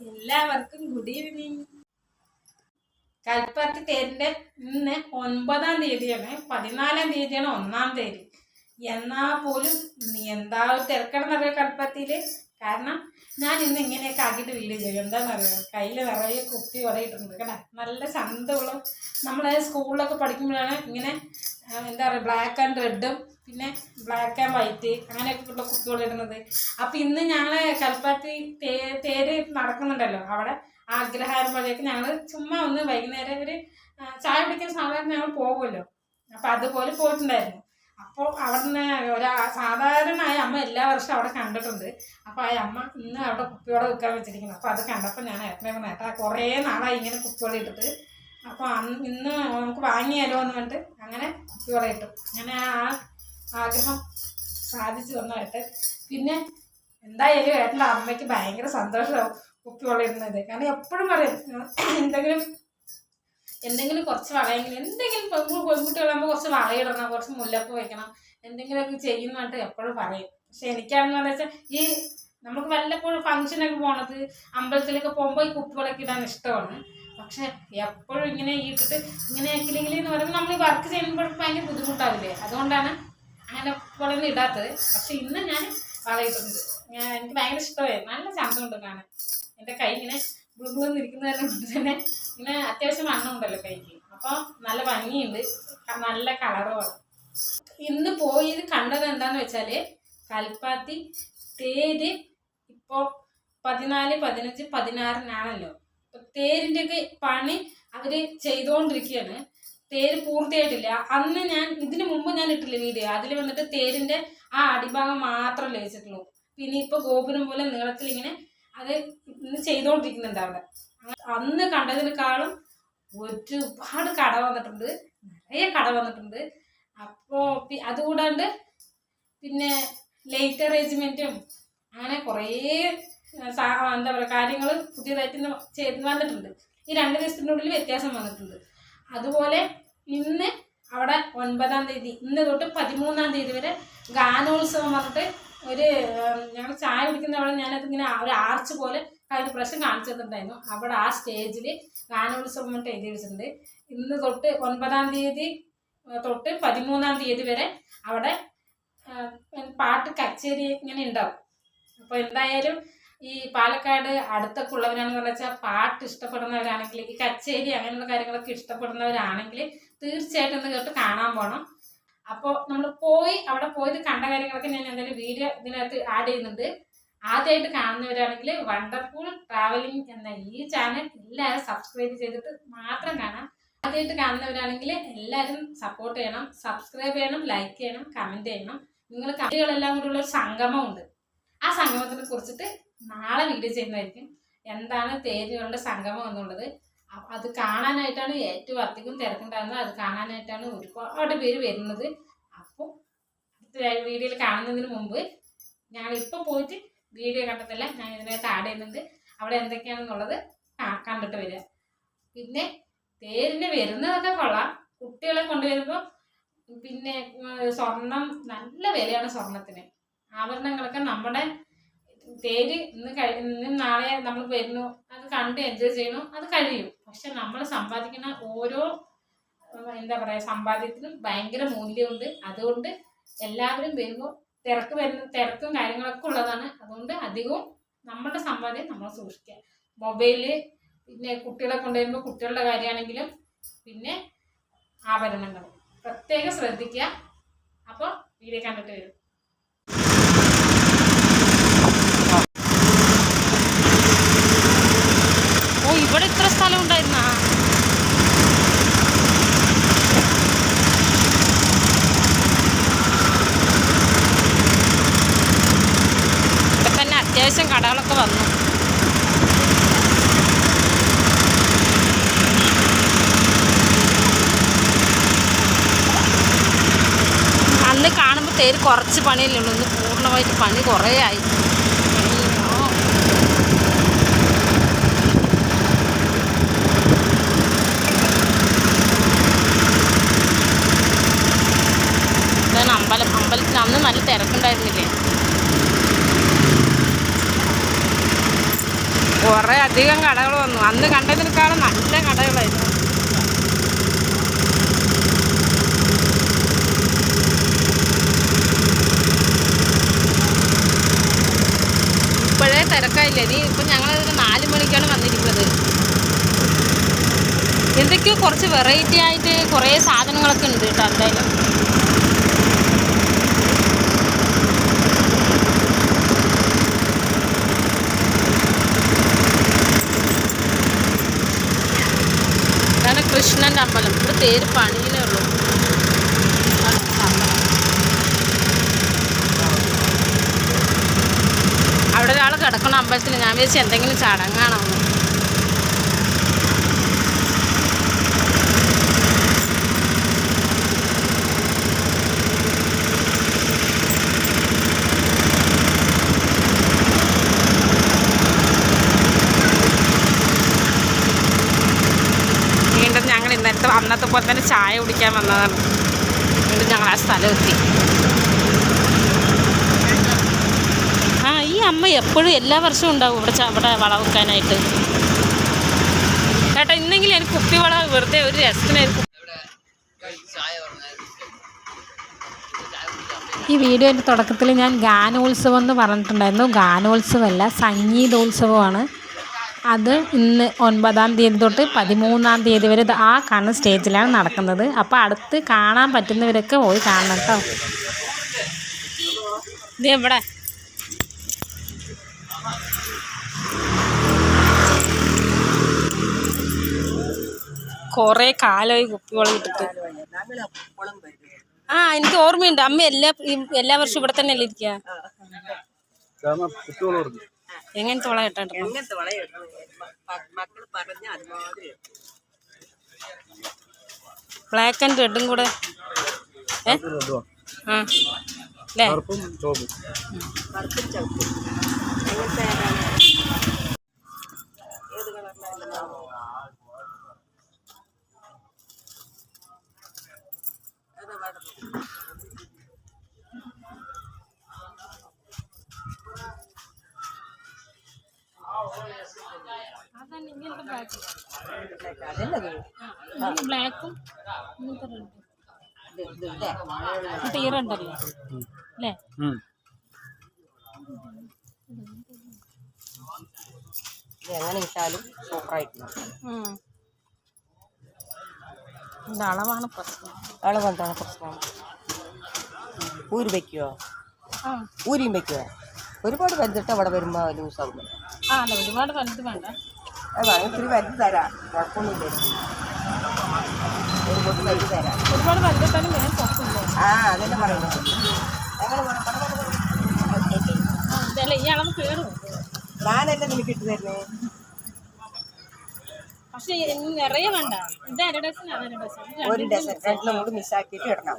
എല്ലാവർക്കും good evening Kalpathi തേരിന്റെ ഇന്ന് ഒൻപതാം തീയതിയാണ് പതിനാലാം തീയതിയാണ് ഒന്നാം തീയതി എന്നാ പോലും എന്താ തിരക്കണം തിരക്കണമെന്നറിയോ കൽപ്പത്തിയിൽ കാരണം ഞാൻ ഇന്ന് ഇങ്ങനെയൊക്കെ ആക്കിയിട്ട് വീട് ചെയ്യും. എന്താണെന്നറിയോ കയ്യിൽ നിറയെ കുപ്പി കുറയിട്ടുണ്ട് കേട്ടോ. നല്ല ചന്തമുള്ള നമ്മളെ സ്കൂളിലൊക്കെ പഠിക്കുമ്പോഴാണ് ഇങ്ങനെ എന്താ പറയുക ബ്ലാക്ക് ആൻഡ് റെഡും പിന്നെ ബ്ലാക്ക് ആൻഡ് വൈറ്റ് അങ്ങനെയൊക്കെ ഉള്ള കുപ്പികൾ ഇടുന്നത്. അപ്പം ഇന്ന് ഞങ്ങൾ കൽപ്പാത്തി തേ തേര് നടക്കുന്നുണ്ടല്ലോ അവിടെ ആഗ്രഹാരമ്പോഴേക്ക് ഞങ്ങൾ ചുമ്മാ ഒന്ന് വൈകുന്നേരം ഒരു ചായ കുടിക്കാൻ സാധാരണ ഞങ്ങൾ പോകുമല്ലോ. അപ്പം അതുപോലെ പോയിട്ടുണ്ടായിരുന്നു. അപ്പോൾ അവിടുന്ന് ഒരാ സാധാരണയായ അമ്മ എല്ലാ വർഷവും അവിടെ കണ്ടിട്ടുണ്ട്. അപ്പോൾ ആ അമ്മ ഇന്ന് അവിടെ കുപ്പിയോടെ വെക്കാൻ വെച്ചിരിക്കുന്നു. അപ്പോൾ അത് കണ്ടപ്പോൾ ഞാൻ ഏട്ടനെ നേട്ടാ കുറേ നാളായി ഇങ്ങനെ കുപ്പിയോടെ ഇട്ടിട്ട് അപ്പോൾ അന്ന് ഇന്ന് നമുക്ക് വാങ്ങിയാലോ എന്ന് പറഞ്ഞിട്ട് അങ്ങനെ കുപ്പിയോടെ അങ്ങനെ ആ ആഗ്രഹം സാധിച്ചു തന്നായിട്ട് പിന്നെ എന്തായാലും ഏട്ടന്റെ അമ്മയ്ക്ക് ഭയങ്കര സന്തോഷമാവും ഇടുന്നത്. കാരണം എപ്പോഴും പറയും എന്തെങ്കിലും എന്തെങ്കിലും കുറച്ച് വളയെങ്കിലും എന്തെങ്കിലും പെൺകു- പെൺകുട്ടികളാകുമ്പോൾ കുറച്ച് വളയിടണം കുറച്ച് മുല്ലപ്പ് വെക്കണം എന്തെങ്കിലുമൊക്കെ ചെയ്യുന്നതായിട്ട് എപ്പോഴും പറയും. പക്ഷെ എനിക്കാണെന്ന് വെച്ചാൽ ഈ നമുക്ക് വല്ലപ്പോഴും ഫംഗ്ഷനൊക്കെ പോണത് അമ്പലത്തിലൊക്കെ പോകുമ്പോൾ ഈ കുപ്പികളൊക്കെ ഇടാൻ ഇഷ്ടമാണ്. പക്ഷെ എപ്പോഴും ഇങ്ങനെ ഇട്ടിട്ട് ഇങ്ങനെ ആക്കില്ലെങ്കിൽ എന്ന് പറയുമ്പോൾ നമ്മൾ വർക്ക് ചെയ്യുമ്പോൾ ഭയങ്കര ബുദ്ധിമുട്ടാവില്ലേ? അതുകൊണ്ടാണ് അങ്ങനെ കുപ്പികളൊന്നും ഇടാത്തത്. പക്ഷെ ഇന്ന് ഞാൻ വളയിട്ടുണ്ട് ഞാൻ എനിക്ക് ഭയങ്കര ഇഷ്ടമായി. നല്ല ചന്തമുണ്ട് കാണാൻ. എന്റെ കൈ ഇങ്ങനെ ബുളുബുളെന്ന് ഇരിക്കുന്നത് കൊണ്ട് തന്നെ ഇങ്ങനെ അത്യാവശ്യം വണ്ണം ഉണ്ടല്ലോ കൈക്ക്. അപ്പോൾ നല്ല ഭംഗിയുണ്ട്. നല്ല കളറുമാണ് ഇന്ന് പോയി കണ്ടത് എന്താന്ന് വെച്ചാൽ കൽപ്പാത്തി തേര് ഇപ്പോൾ പതിനാല് പതിനഞ്ച് പതിനാറിനാണല്ലോ. അപ്പൊ തേരിന്റെ ഒക്കെ പണി അവർ ചെയ്തുകൊണ്ടിരിക്കുകയാണ് തേര് പൂർത്തിയായിട്ടില്ല. അന്ന് ഞാൻ ഇതിനു മുമ്പ് ഞാൻ ഇട്ടില്ല വീഡിയോ അതിൽ വന്നിട്ട് തേരിന്റെ ആ അടിഭാഗം മാത്രം ലഭിച്ചിട്ടുള്ളൂ പിന്നെ ഇപ്പൊ ഗോപുരം പോലെ നീളത്തിൽ ഇങ്ങനെ അത് ഇന്ന് ചെയ്തുകൊണ്ടിരിക്കുന്നുണ്ട് അവിടെ. അന്ന് കണ്ടതിനേക്കാളും ഒരുപാട് കട വന്നിട്ടുണ്ട്. നിറയെ കട വന്നിട്ടുണ്ട്. അപ്പോൾ അതുകൂടാണ്ട് പിന്നെ ലേറ്റ് അറേഞ്ച്മെന്റും അങ്ങനെ കുറേ എന്താ പറയുക കാര്യങ്ങൾ പുതിയതായിട്ട് ചെയ്ത് വന്നിട്ടുണ്ട്. ഈ രണ്ട് ദിവസത്തിനുള്ളിൽ വ്യത്യാസം വന്നിട്ടുണ്ട്. അതുപോലെ ഇന്ന് അവിടെ ഒൻപതാം തീയതി ഇന്ന് തൊട്ട് പതിമൂന്നാം തീയതി വരെ ഗാനോത്സവം പറഞ്ഞിട്ട് ഒരു ഞങ്ങൾ ചായ കുടിക്കുന്ന അവിടെ ഞാനത് ഇങ്ങനെ ഒരു ആർച്ച് പോലെ കഴിഞ്ഞ പ്രാവശ്യം കാണിച്ചു തന്നിട്ടുണ്ടായിരുന്നു. അവിടെ ആ സ്റ്റേജിൽ ഗാനോത്സവം എന്നിട്ട് എഴുതി വെച്ചിട്ടുണ്ട്. ഇന്ന് തൊട്ട് ഒൻപതാം തീയതി തൊട്ട് പതിമൂന്നാം തീയതി വരെ അവിടെ പാട്ട് കച്ചേരി ഇങ്ങനെ ഉണ്ടാവും. അപ്പോൾ എന്തായാലും ഈ പാലക്കാട് അടുത്തൊക്കെ ഉള്ളവരാണെന്ന് വെച്ചാൽ പാട്ട് ഇഷ്ടപ്പെടുന്നവരാണെങ്കിൽ ഈ കച്ചേരി അങ്ങനെയുള്ള കാര്യങ്ങളൊക്കെ ഇഷ്ടപ്പെടുന്നവരാണെങ്കിൽ തീർച്ചയായിട്ടും ഒന്ന് കേട്ട് കാണാൻ പോകണം അപ്പോൾ നമ്മൾ പോയി അവിടെ പോയത് കണ്ട കാര്യങ്ങളൊക്കെ ഞാൻ എന്തായാലും വീഡിയോ ഇതിനകത്ത് ആഡ് ചെയ്യുന്നുണ്ട്. ആദ്യമായിട്ട് കാണുന്നവരാണെങ്കിൽ വണ്ടർഫുൾ ട്രാവലിംഗ് എന്ന ഈ ചാനൽ എല്ലാവരും സബ്സ്ക്രൈബ് ചെയ്തിട്ട് മാത്രം കാണാം. ആദ്യമായിട്ട് കാണുന്നവരാണെങ്കിൽ എല്ലാവരും സപ്പോർട്ട് ചെയ്യണം സബ്സ്ക്രൈബ് ചെയ്യണം ലൈക്ക് ചെയ്യണം കമന്റ് ചെയ്യണം. നിങ്ങൾ കമന്റുകളെല്ലാം കൂടിയുള്ള ഒരു സംഗമമുണ്ട്. ആ സംഗമത്തിനെ കുറിച്ചിട്ട് നാളെ വീഡിയോ ചെയ്യുന്നതായിരിക്കും. എന്താണ് തേരുകളുടെ സംഗമം എന്നുള്ളത്. അത് കാണാനായിട്ടാണ് ഏറ്റവും അധികം തിരക്കുണ്ടാകുന്നത് അത് കാണാനായിട്ടാണ് ഒരുപാട് പേര് വരുന്നത്. അപ്പോൾ വീഡിയോയിൽ കാണുന്നതിന് മുമ്പ് ഞങ്ങൾ ഇപ്പോൾ പോയിട്ട് വീഡിയോ കണ്ടതല്ല ഞാൻ ഇതിനകത്ത് ആഡ് ചെയ്യുന്നുണ്ട്. അവിടെ എന്തൊക്കെയാണെന്നുള്ളത് കണ്ടിട്ട് വരിക. പിന്നെ തേരിന് വരുന്നതൊക്കെ കൊള്ളാം. കുട്ടികളെ കൊണ്ടുവരുമ്പോൾ പിന്നെ സ്വർണം നല്ല വിലയാണ് സ്വർണത്തിന്. ആഭരണങ്ങളൊക്കെ നമ്മുടെ തേര് ഇന്ന് കഴി ഇന്ന് നാളെ നമ്മൾ വരുന്നു. അത് കണ്ട് എൻജോയ് ചെയ്യണം അത് കഴിയും. പക്ഷെ നമ്മൾ സമ്പാദിക്കുന്ന ഓരോ എന്താ പറയുക സമ്പാദ്യത്തിനും ഭയങ്കര മൂല്യമുണ്ട്. അതുകൊണ്ട് എല്ലാവരും വരുമ്പോൾ തിരക്ക് വരുന്ന തിരക്കും കാര്യങ്ങളൊക്കെ ഉള്ളതാണ്. അതുകൊണ്ട് അധികവും നമ്മുടെ സമ്പാദ്യം നമ്മൾ സൂക്ഷിക്കുക. മൊബൈൽ പിന്നെ കുട്ടികളെ കൊണ്ടുവരുമ്പോൾ കുട്ടികളുടെ കാര്യമാണെങ്കിലും പിന്നെ ആഭരണങ്ങൾ. പ്രത്യേകം ശ്രദ്ധിക്കുക. അപ്പോൾ വീഡിയോ കണ്ടിട്ട് വരും. ഓ ഇവിടെ ഇത്ര സ്ഥലം ഉണ്ടായിരുന്നാ? തന്നെ അത്യാവശ്യം കടകളൊക്കെ വന്നു. അന്ന് കാണുമ്പോൾ തേര് കുറച്ച് പണിയല്ലേ ഉള്ളൂ. ഇന്ന് പൂർണമായിട്ട് പണി കുറേ ആയി. അമ്പലം അന്ന് നല്ല തിരക്കുണ്ടായിരുന്നില്ലേ? കുറേ അധികം കടകൾ വന്നു. അന്ന് കണ്ടതിനേക്കാളും നല്ല കടകളായിരുന്നു. ഇപ്പോഴേ തിരക്കായില്ലേ? ഇനി ഇപ്പം ഞങ്ങൾ നാല് മണിക്കാണ് വന്നിരിക്കുന്നത്. എന്തൊക്കെയോ കുറച്ച് വെറൈറ്റി ആയിട്ട് കുറേ സാധനങ്ങളൊക്കെ ഉണ്ട് കേട്ടോ എന്തായാലും. കൃഷ്ണന്റെ അമ്പലം. ഇവിടെ തേര് പണിയിലേ ഉള്ളൂ. അവിടെ ഒരാൾ കിടക്കണം അമ്പലത്തിൽ ഞാൻ വിചാരിച്ചു എന്തെങ്കിലും ചടങ്ങാണോ എന്ന്. വീണ്ടും ഞങ്ങൾ ഇന്നത്തെ അന്നത്തെ പോലെ തന്നെ ചായ കുടിക്കാൻ വന്നതാണ്. എന്നിട്ട് ഞങ്ങൾ ആ സ്ഥലം എത്തി. ആ ഈ അമ്മ എപ്പോഴും എല്ലാ വർഷവും ഉണ്ടാവും ഇവിടെ ഇവിടെ വള വെക്കാനായിട്ട്. ചേട്ടാ ഇന്നെങ്കിലും എനിക്ക് കുപ്പി വള വെറുതെ ഒരു രസത്തിന് ഒരു കുപ്പി- ഈ വീഡിയോന്റെ തുടക്കത്തിൽ ഞാൻ ഗാനോത്സവം എന്ന് പറഞ്ഞിട്ടുണ്ടായിരുന്നു. ഗാനോത്സവമല്ല സംഗീതോത്സവമാണ്. അത് ഇന്ന് ഒൻപതാം തീയതി തൊട്ട് പതിമൂന്നാം തീയതി വരെ ആ കാണുന്ന സ്റ്റേജിലാണ് നടക്കുന്നത്. അപ്പോൾ അടുത്ത് കാണാൻ പറ്റുന്നവരൊക്കെ പോയി കാണണം കേട്ടോ. ഇത് എവിടെ? കുറേ കാലമായി കുപ്പിവെള്ളം ഇട്ടിട്ട്. ആ എനിക്ക് ഓർമ്മയുണ്ട്. അമ്മ എല്ലാ എല്ലാ വർഷവും ഇവിടെ തന്നെ അല്ലേ ഇരിക്കുക എങ്ങനത്തെ വള കേട്ടോ എങ്ങനത്തെ വളയിടുന്നു മക്കൾ പറഞ്ഞ അതുമാതിരി ബ്ലാക്ക് ആൻഡ് റെഡും കൂടെ? ഏ? ആ. അല്ലേ ബ്ലാക്കും. തീറുണ്ടല്ലോ അല്ലേ എങ്ങനെ ഇട്ടാലും സൂപ്പറായിട്ടുണ്ട്. ഇത് അളവാണ് പ്രശ്നം. അളവ് എന്താണ് പ്രശ്നം? ഊരി വയ്ക്കുവോ ആ. ഊരിയും വയ്ക്കുവോ ഒരുപാട് വലുതിട്ട് അവിടെ വരുമ്പോൾ ലൂസാകും ആ അല്ല ഒരുപാട് വലുത് വേണ്ട. അത് വേണം ഇത്തിരി വലുത് തരാം. കുഴപ്പമൊന്നുമില്ല. ഒരു പൊട്ട് വലുത് തരാം. ഒരുപാട് വലുതിട്ടാലും വേഗം പൊക്കില്ലേ ആ അതന്നെ പറയുന്നത്. എങ്ങനെ വേണം? പറ, പറ, പറ. ആ ഇതല്ല ഈ അളവ് കയറും ഞാനല്ലേ നിനക്ക് ഇട്ട് തരുന്നേ? പക്ഷെ എന്റെ നിറയെ വേണ്ട. ഇത് അര ഡസൻ അത് അര ഡസൻ. ഒരു ഡസൻ. രണ്ടിനും കൂടി മിസ്സാക്കിയിട്ട് ഇടണം.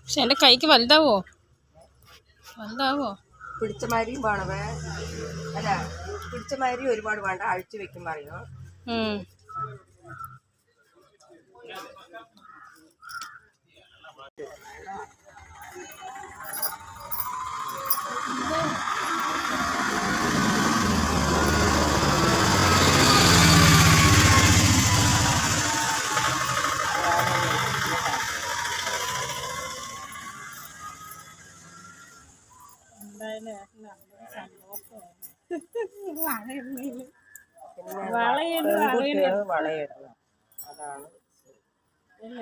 പക്ഷെ എന്റെ കൈക്ക് വലുതാവോ? വലുതാവോ? പിടിച്ച മാതിരിയും വേണവേ. അല്ല പിടിച്ച മാതിരി ഒരുപാട് വേണ്ട അഴിച്ചു വെക്കും പറയും.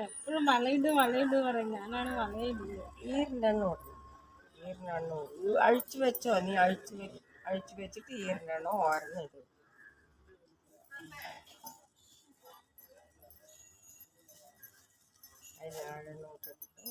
എപ്പോഴും വളയിട് വളയിട് പറയും. ഞാനാണ് വളയിടില്ല ഈരിനെണ്ണ ഈരിനെണ്ണ അഴിച്ചു വെച്ചോ നീ അഴിച്ചു അഴിച്ചു വെച്ചിട്ട് ഈരിനെണ്ണ അതിലാണെണ്ണ ഇട്ടിട്ട്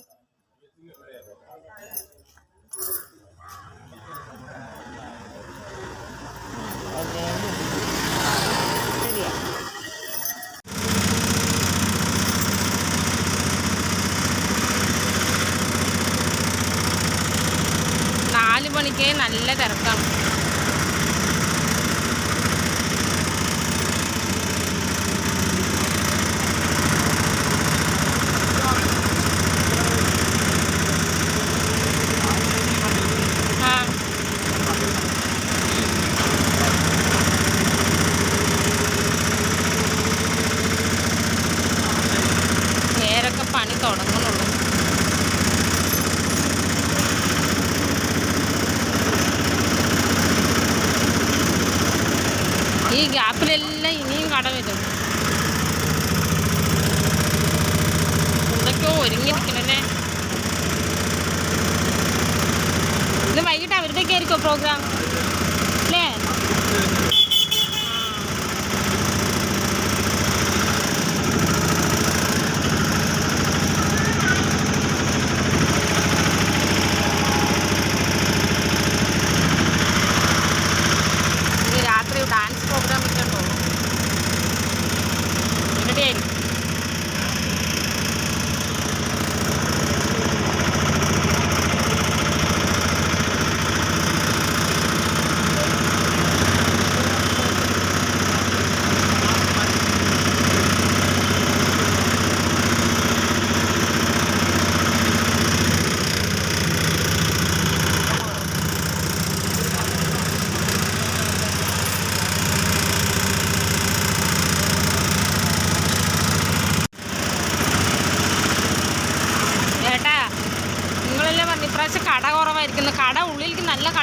ഒക്കെ നല്ല തിരക്കാണ്. നേരൊക്കെ പണി തുടങ്ങുന്നു ఆకులు వెళ్ళి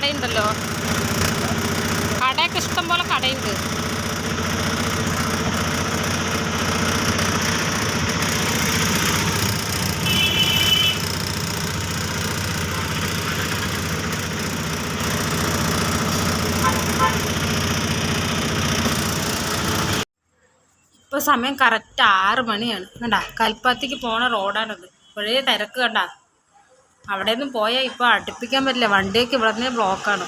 കടയുണ്ടല്ലോ. കടയൊക്കെ ഇഷ്ടം പോലെ കടയുണ്ട്. ഇപ്പോൾ സമയം കറക്റ്റ് ആറ് മണിയാണ്. കണ്ട കൽപ്പാത്തിക്ക് പോണ റോഡാണത് ഇപ്പോഴേ തിരക്ക് കണ്ട. അവിടെ നിന്നും പോയാൽ ഇപ്പോൾ അടുപ്പിക്കാൻ പറ്റില്ല. വണ്ടിയൊക്കെ ഇവിടെ തന്നെ ബ്ലോക്കാണ്